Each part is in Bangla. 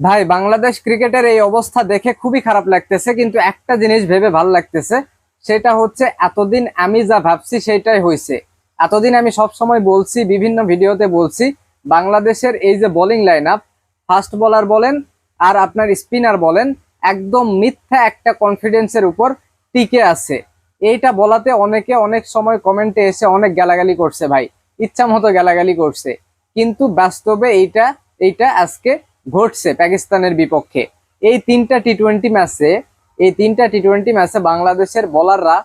ভাই, বাংলাদেশ ক্রিকেটের এই অবস্থা দেখে খুবই খারাপ লাগতেছে, কিন্তু একটা জিনিস ভেবে ভালো লাগতেছে, সেটা হচ্ছে এতদিন আমি যা ভাবছি সেটাই হয়েছে এতদিন আমি সব সময় বলছি, বিভিন্ন ভিডিওতে বলছি, বাংলাদেশের এই যে bowling line up fast bowler বলেন আর আপনার স্পিনার বলেন, একদম মিথ্যা একটা কনফিডেন্সের উপর টিকে আছে। এইটা বলাতে অনেকে অনেক সময় কমেন্টে এসে অনেক গালাগালি করছে ভাই, ইচ্ছা মতো গালাগালি করছে। কিন্তু বাস্তবে এইটা এইটা আজকে ঘটছে পাকিস্তানের বিপক্ষে। এই তিনটা টি টোয়েন্টি ম্যাচে এই তিনটা টি টোয়েন্টি ম্যাচে বাংলাদেশের বোলাররা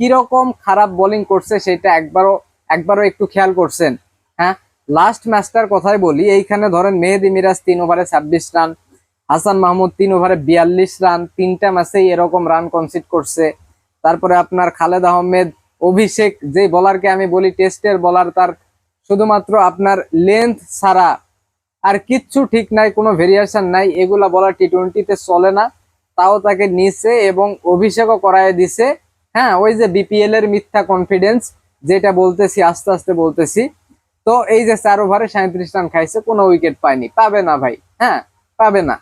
কীরকম খারাপ বোলিং করছে সেটা একবারও একবারও একটু খেয়াল করছেন। হ্যাঁ লাস্ট ম্যাচটার কথাই বলি, এইখানে ধরেন মেহেদি মিরাজ তিন ওভারে ছাব্বিশ রান হাসান মাহমুদ তিন ওভারে বিয়াল্লিশ রান তিনটা ম্যাচেই এরকম রান কনসিড করছে। তারপরে আপনার খালেদ আহমেদ, অভিষেক, যে বলারকে আমি বলি টেস্টের বলার তার শুধুমাত্র আপনার লেন্থ ছাড়া আর কিচ্ছু ঠিক নাই, কোনো ভেরিয়েশন নাই, এগুলা বলা টি টোয়েন্টিতে চলে না। তাও তাকে নিছে এবং অভিষেকও করায় দিছে। হ্যাঁ ওই যে বিপিএল এর মিথ্যা কনফিডেন্স যেটা বলতেছি, আস্তে আস্তে বলতেছি। তো এই যে চার ওভারে সাঁত্রিশ রান খাইছে, কোনো উইকেট পায়নি। পাবে না ভাই হ্যাঁ পাবে না।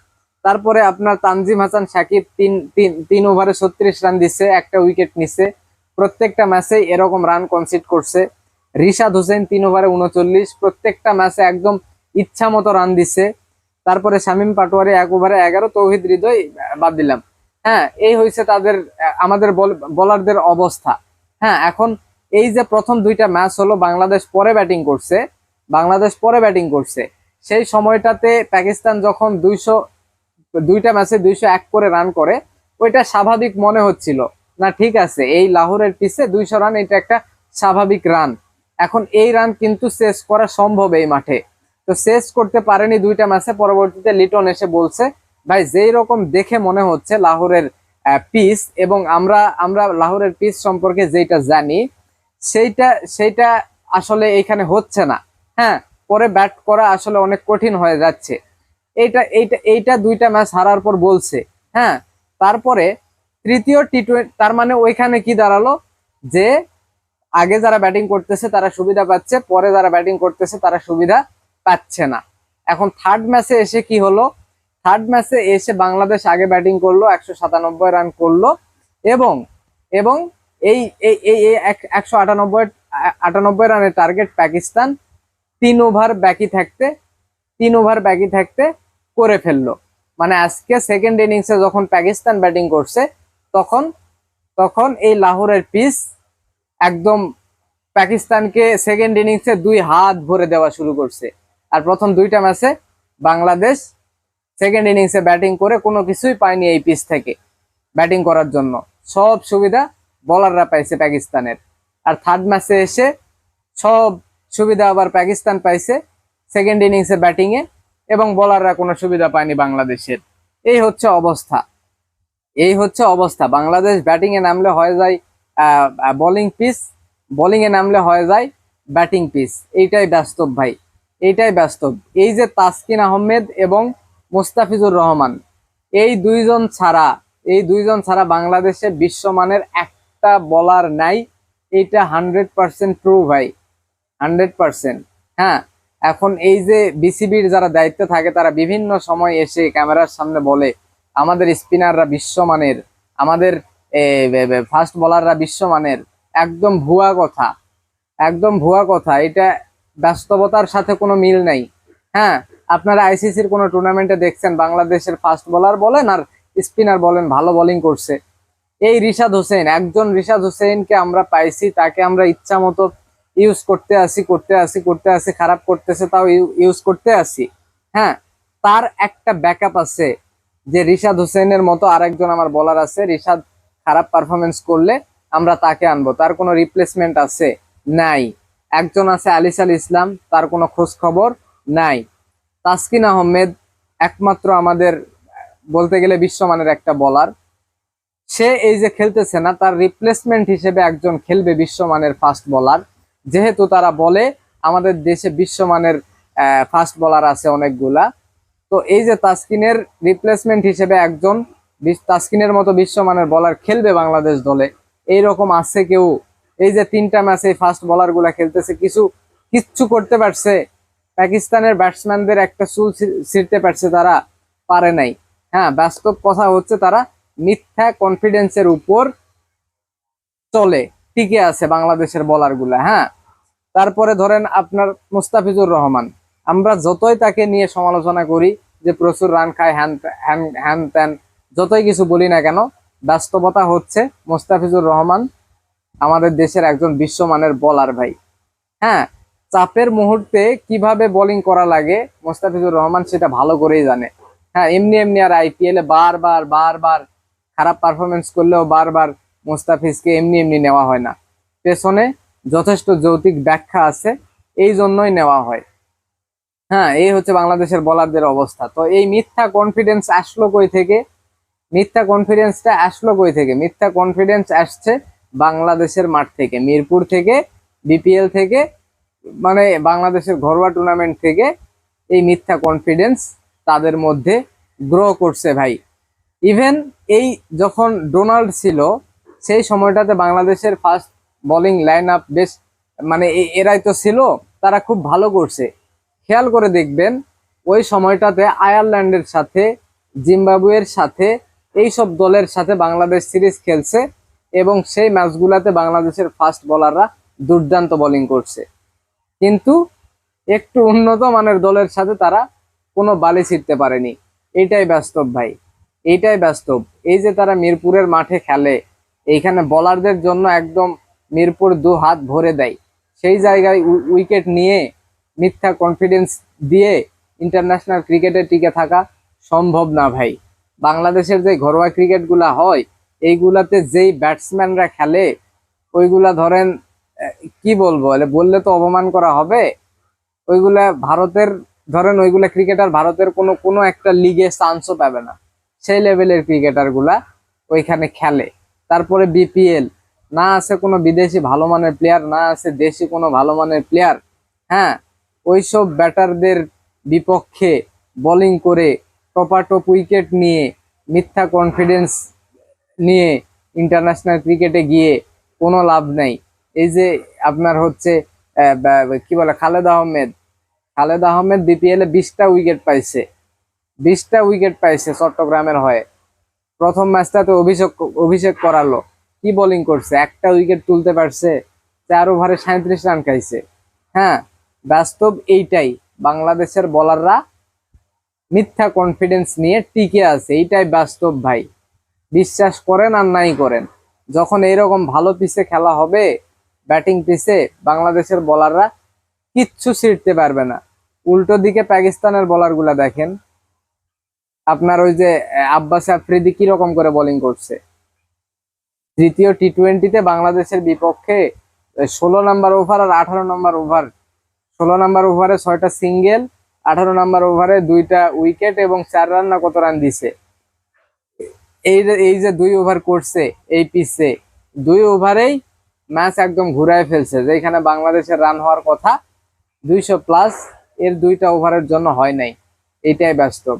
তারপরে আপনার তানজিম হাসান, সাকিব তিন তিন তিন ওভারে ছত্রিশ রান দিছে, একটা উইকেট নিছে। প্রত্যেকটা ম্যাচে এরকম রান কনসিড করছে। রিশাদ হোসেন তিন ওভারে উনচল্লিশ, প্রত্যেকটা ম্যাচে একদম ইচ্ছা মতো রান দিছে। তারপরে শামীম পাটোয়ারি এক ওভারে এগারো, তৌহিদ হৃদয় বাদ দিলাম। হ্যাঁ এই হয়েছে তাদের, আমাদের বোলারদের অবস্থা। হ্যাঁ এখন এই যে প্রথম দুইটা ম্যাচ হলো, বাংলাদেশ পরে ব্যাটিং করছে, বাংলাদেশ পরে ব্যাটিং করছে। সেই সময়টাতে পাকিস্তান যখন দুইশো, দুইটা ম্যাচে দুইশো এক করে রান করে, ওইটা স্বাভাবিক মনে হচ্ছিল, না ঠিক আছে, এই লাহোরের পিছে দুইশো রান, এটা একটা স্বাভাবিক রান। এখন এই রান কিন্তু শেষ করা সম্ভব এই মাঠে। তো শেষ করতে পারেনি দুইটা ম্যাচে পরবর্তীতে লিটন এসে বলছে, ভাই, যেই রকম দেখে মনে হচ্ছে লাহোরের পিস এবং আমরা আমরা লাহোরের পিস সম্পর্কে যেটা জানি, সেইটা সেইটা আসলে এখানে হচ্ছে না। হ্যাঁ পরে ব্যাট করা আসলে অনেক কঠিন হয়ে যাচ্ছে। এইটা এইটা এইটা দুইটা ম্যাচ হারার পর বলছে। হ্যাঁ তারপরে তৃতীয় টি তার মানে ওইখানে কি দাঁড়াল? যে আগে যারা ব্যাটিং করতেছে তারা সুবিধা পাচ্ছে, পরে যারা ব্যাটিং করতেছে তারা সুবিধা পাচ্ছে না। এখন থার্ড ম্যাচে এসে কি হলো? থার্ড ম্যাচে এসে বাংলাদেশ আগে ব্যাটিং করল, একশো সাতানব্বই রান করল এবং এবং এই এই এই এই এক- একশো আটানব্বই আটানব্বই রানের টার্গেট পাকিস্তান তিন ওভার ব্যাকি থাকতে, তিন ওভার ব্যাকি থাকতে করে ফেলল। মানে আজকে সেকেন্ড ইনিংসে যখন পাকিস্তান ব্যাটিং করছে, তখন তখন এই লাহোরের পিস একদম পাকিস্তানকে সেকেন্ড ইনিংসে দুই হাত ভরে দেওয়া শুরু করছে। আর প্রথম দুইটা ম্যাচে বাংলাদেশ সেকেন্ড ইনিংসে ব্যাটিং করে কোনো কিছুই পায়নি এই পিচ থেকে ব্যাটিং করার জন্য। সব সুবিধা বলাররা পাইছে পাকিস্তানের। আর থার্ড ম্যাচে এসে সব সুবিধা আবার পাকিস্তান পাইছে সেকেন্ড ইনিংসে ব্যাটিংয়ে এবং বলাররা কোনো সুবিধা পায়নি বাংলাদেশের। এই হচ্ছে অবস্থা। এই হচ্ছে অবস্থা। বাংলাদেশ ব্যাটিংয়ে নামলে হয়ে যায় বোলিং পিস বোলিং এ নামলে হয়ে যায় ব্যাটিং পিস এইটাই বাস্তব ভাই। এইটাই বাস্তব। এই যে তাসকিন আহমেদ এবং মোস্তাফিজুর রহমান, এই দুইজন ছাড়া, এই দুইজন ছাড়া বাংলাদেশে বিশ্বমানের একটা বলার নাই। এইটা হান্ড্রেড পার্সেন্ট ট্রু ভাই, হান্ড্রেড পার্সেন্ট। হ্যাঁ এখন এই যে বিসিবির যারা দায়িত্বে থাকে, তারা বিভিন্ন সময় এসে ক্যামেরার সামনে বলে, আমাদের স্পিনাররা বিশ্বমানের, আমাদের ফাস্ট বলাররা বিশ্বমানের। একদম ভুয়া কথা, একদম ভুয়া কথা। এটা বাস্তবতার সাথে কোনো মিল নাই। হ্যাঁ আপনারা আইসিসির কোনো টুর্নামেন্টে দেখছেন, বাংলাদেশের ফাস্ট বলার বলেন আর স্পিনার বলেন, ভালো বোলিং করছে। এই রিশাদ হোসেন, একজন রিশাদ হোসেনকে আমরা পাইছি, তাকে আমরা ইচ্ছা মতো ইউজ করতে আসি করতে আসি করতে আসি, খারাপ করতেছে তাও ইউজ করতে আসি। হ্যাঁ তার একটা ব্যাকআপ আছে, যে রিশাদ হোসেনের মতো আরেকজন আমার বলার আছে, রিশাদ খারাপ পারফরমেন্স করলে আমরা তাকে আনব, তার কোনো রিপ্লেসমেন্ট আছে, নাই। একজন আছে আলিস আল ইসলাম, তার কোনো খোঁজ খবর নাই। তাসকিন আহমেদ একমাত্র আমাদের বলতে গেলে বিশ্বমানের একটা বলার সে এই যে খেলতেছে না, তার রিপ্লেসমেন্ট হিসেবে একজন খেলবে বিশ্বমানের ফাস্ট বলার যেহেতু তারা বলে আমাদের দেশে বিশ্বমানের ফাস্ট বলার আছে অনেকগুলা। তো এই যে তাসকিনের রিপ্লেসমেন্ট হিসেবে একজন তাসকিনের মতো বিশ্বমানের বলার খেলবে বাংলাদেশ দলে এই রকম আছে কেউ এই যে তিনটা ম্যাচে ফাস্ট বলারগুলা খেলতেছে, কিছু, কিচ্ছু করতে পারছে। পাকিস্তানের ব্যাটসম্যানদের একটা চুল ছিঁড়তে পারছে তারা, পারে নাই। হ্যাঁ বাস্তব কথা হচ্ছে তারা মিথ্যা কনফিডেন্সের উপর চলে। টিকে আছে বাংলাদেশের বলারগুলা হ্যাঁ। তারপরে ধরেন আপনার মুস্তাফিজুর রহমান। আমরা যতই তাকে নিয়ে সমালোচনা করি যে প্রচুর রান খায় হ্যান হ্যান হ্যান ত্যান যতই কিছু বলি না কেন, বাস্তবতা হচ্ছে মুস্তাফিজুর রহমান আমাদের দেশের একজন বিশ্বমানের বলার ভাই। হ্যাঁ চাপের মুহূর্তে কীভাবে বোলিং করা লাগে, মোস্তাফিজুর রহমান সেটা ভালো করেই জানে। হ্যাঁ এমনি এমনি আর আইপিএল বারবার বারবার খারাপ পারফরমেন্স করলেও বারবার মোস্তাফিজকে এমনি এমনি নেওয়া হয় না। পেছনে যথেষ্ট যৌতিক ব্যাখ্যা আছে, এই জন্যই নেওয়া হয়। হ্যাঁ এই হচ্ছে বাংলাদেশের বলারদের অবস্থা। তো এই মিথ্যা কনফিডেন্স আসলো কই থেকে? মিথ্যা কনফিডেন্সটা আসলো কই থেকে? মিথ্যা কনফিডেন্স আসছে বাংলাদেশের মাঠ থেকে, মিরপুর থেকে, বিপিএল থেকে মানে বাংলাদেশের ঘরোয়া টুর্নামেন্ট থেকে এই মিথ্যা কনফিডেন্স তাদের মধ্যে গ্রো করছে ভাই। ইভেন এই যখন ডোনাল্ড ছিল, সেই সময়টাতে বাংলাদেশের ফার্স্ট বোলিং লাইন আপ বেশ মানে এরাই তো ছিল, তারা খুব ভালো করছে। খেয়াল করে দেখবেন, ওই সময়টাতে আয়ারল্যান্ডের সাথে, জিম্বাবুয়ের সাথে এই সব দলের সাথে বাংলাদেশ সিরিজ খেলছে। এবং সেই ম্যাচগুলোতে বাংলাদেশের ফাস্ট বোলাররা দুর্দান্ত বোলিং করছে। কিন্তু একটু উন্নত মানের দলের সাথে তারা কোনো বালি ছিটতে পারেনি। এটাই বাস্তব ভাই। এইটাই বাস্তব। এই যে তারা মিরপুরের মাঠে খেলে, এইখানে বলারদের জন্য একদম মিরপুর দু হাত ভরে দেয়। সেই জায়গায় উই- উইকেট নিয়ে, মিথ্যা কনফিডেন্স দিয়ে ইন্টারন্যাশনাল ক্রিকেটে টিকে থাকা সম্ভব না ভাই। বাংলাদেশের যে ঘরোয়া ক্রিকেটগুলা হয় এইগুলাতে যেই ব্যাটসম্যানরা খেলে, ওইগুলা ধরেন কি বলব? বললে তো অপমান করা হবে। ওইগুলা ভারতের, ধরেন ওইগুলা ক্রিকেটার ভারতের কোনো কোনো একটা লিগে চান্সও পাবে না। সেই লেভেলের ক্রিকেটারগুলা ওইখানে খেলে। তারপরে বিপিএল না আছে কোনো বিদেশি ভালো মানের প্লেয়ার না আছে দেশি কোনো ভালো মানের প্লেয়ার হ্যাঁ ওইসব ব্যাটারদের বিপক্ষে বোলিং করে টপাটপ উইকেট নিয়ে মিথ্যা কনফিডেন্স নিয়ে ইন্টারন্যাশনাল ক্রিকেটে গিয়ে কোনো লাভ নাই। এই যে আপনার হচ্ছে কি বলে, খালেদ আহমেদ। খালেদ আহমেদ বিপিএল বিশটা উইকেট পাইছে। বিশটা উইকেট পাইছে চট্টগ্রামের হয়ে। প্রথম ম্যাচটাতে অভিষেক অভিষেক করালো। কি বোলিং করছে? একটা উইকেট তুলতে পারছে। চার ওভারে সাঁত্রিশ রান খাইছে। হ্যাঁ বাস্তব এইটাই। বাংলাদেশের বলাররা মিথ্যা কনফিডেন্স নিয়ে টিকে আছে। এইটাই বাস্তব ভাই। বিশ্বাস করেন আর নাই করেন। যখন এইরকম ভালো পিসে খেলা হবে, ব্যাটিং পিসে বাংলাদেশের বলাররা কিচ্ছু ছিঁড়তে পারবে না। উল্টো দিকে পাকিস্তানের বলারগুলা দেখেন, আপনার ওই যে আব্বাস আফ্রিদি কীরকম করে বোলিং করছে। তৃতীয় টি টোয়েন্টিতে বাংলাদেশের বিপক্ষে ষোলো নাম্বার ওভার আর আঠারো নাম্বার ওভার ষোলো নাম্বার ওভারে ছয়টা সিঙ্গেল আঠারো নাম্বার ওভারে দুইটা উইকেট এবং চার রান না কত রান দিছে। এই এই যে দুই ওভার করছে, এই পিচে দুই ওভারেই ম্যাচ একদম ঘুরায় ফেলছে, যেখানে বাংলাদেশের রান হওয়ার কথা দুইশো প্লাস এর দুইটা ওভারের জন্য হয় নাই এটাই বাস্তব।